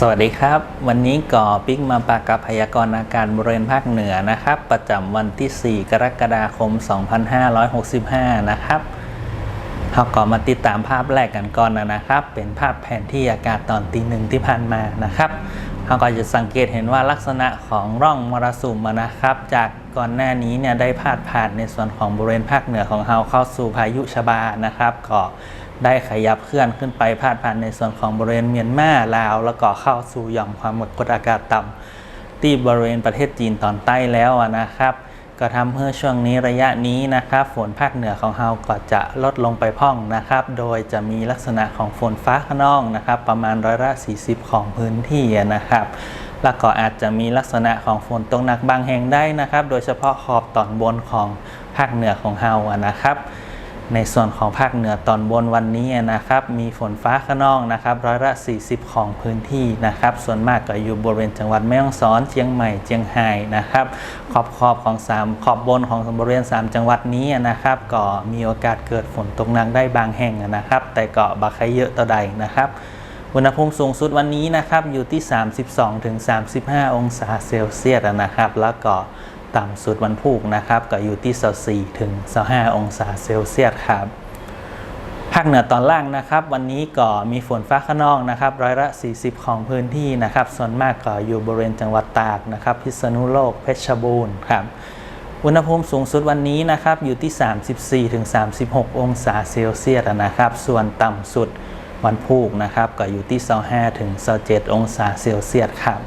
สวัสดีครับ วันนี้ก่อปิ๊กมาปากกับพยากรณ์อากาศบริเวณภาคเหนือนะครับ ประจำวันที่ 4 กรกฎาคม 2565 นะครับเราก็มาติดตามภาพแรกกันก่อนนะครับ เป็นภาพแผนที่อากาศตอนตีหนึ่งที่ผ่านมานะครับเราก็จะสังเกตเห็นว่าลักษณะของร่องมรสุมนะครับ จากก่อนหน้านี้เนี่ยได้พาดผ่านในส่วนของบริเวณภาคเหนือของเราเข้าสู่พายุชบานะครับก็ ได้ขยับเคลื่อนขึ้นไปพาดผ่านในส่วนของบริเวณเมียนมาลาว แล้วก็เข้าสู่หย่อมความกดอากาศต่ำที่บริเวณประเทศจีนตอนใต้แล้วนะครับ ก็ทำให้ช่วงนี้ระยะนี้นะครับ ฝนภาคเหนือของเราก็จะลดลงไปพ่องนะครับ โดยจะมีลักษณะของฝนฟ้าขนองนะครับ ประมาณร้อยละ 40 ของพื้นที่นะครับแล้วก็อาจจะมีลักษณะของฝนตกหนักบางแห่งได้นะครับ โดยเฉพาะขอบตอนบนของภาคเหนือของเราอะนะครับ ในส่วนของภาคเหนือตอนบนวันนี้นะครับ มีฝนฟ้าขนองนะครับร้อยละ 40 ของพื้นที่นะครับ ส่วนมากก็อยู่บริเวณจังหวัดแม่ฮ่องสอนเชียงใหม่เชียงรายนะครับขอบขอบของสามขอบบนของบริเวณ 3 จังหวัดนี้นะครับ ก็มีโอกาสเกิดฝนตกหนักได้บางแห่งนะครับ แต่ก็บักใครเยอะต่อใดนะครับอุณหภูมิสูงสุดวันนี้นะครับอยู่ที่ 32-35 องศาเซลเซียสนะครับ แล้วก็ ต่ำสุดวันพุธนะครับก็อยู่ที่24ถึง25องศาเซลเซียสครับภาคเหนือตอนล่างนะครับ วันนี้ก็มีฝนฟ้าขนองนะครับร้อยละ 40 ของพื้นที่นะครับ ส่วนมากก็อยู่บริเวณจังหวัดตากนะครับ พิษณุโลกเพชรบูรณ์ครับอุณหภูมิสูงสุดวันนี้นะครับอยู่ที่ 34-36 องศาเซลเซียสนะครับ ส่วนต่ำสุดวันพุธนะครับก็อยู่ที่ 25-27 องศาเซลเซียสครับ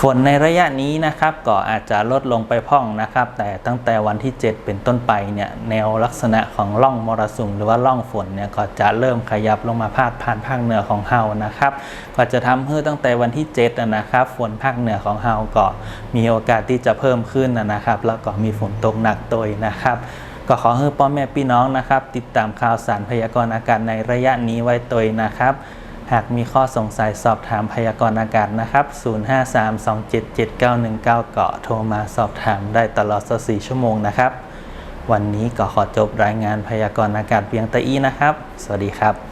ฝนในระยะนี้นะครับก็อาจจะลดลงไปพ่องนะครับ แต่ตั้งแต่วันที่ 7 เป็นต้นไปเนี่ยแนวลักษณะของร่องมรสุมหรือว่าร่องฝนเนี่ยก็จะเริ่มขยับลงมาพาดผ่านภาคเหนือของเฮานะครับ ก็จะทำให้ตั้งแต่วันที่7นะครับฝนภาคเหนือของเฮาก็มีโอกาสที่จะเพิ่มขึ้นนะครับ แล้วก็มีฝนตกหนักโดยนะครับก็ขอให้พ่อแม่พี่น้องนะครับ ติดตามข่าวสารพยากรณ์อากาศในระยะนี้ไว้ตัวนะครับ หากมีข้อสงสัยสอบถามพยากรณ์อากาศนะครับ 0532777919เกาะโทรมาสอบถามได้ตลอด 24 ชั่วโมงนะครับ วันนี้ก็ขอจบรายงานพยากรณ์อากาศเพียงตะอีนะครับ สวัสดีครับ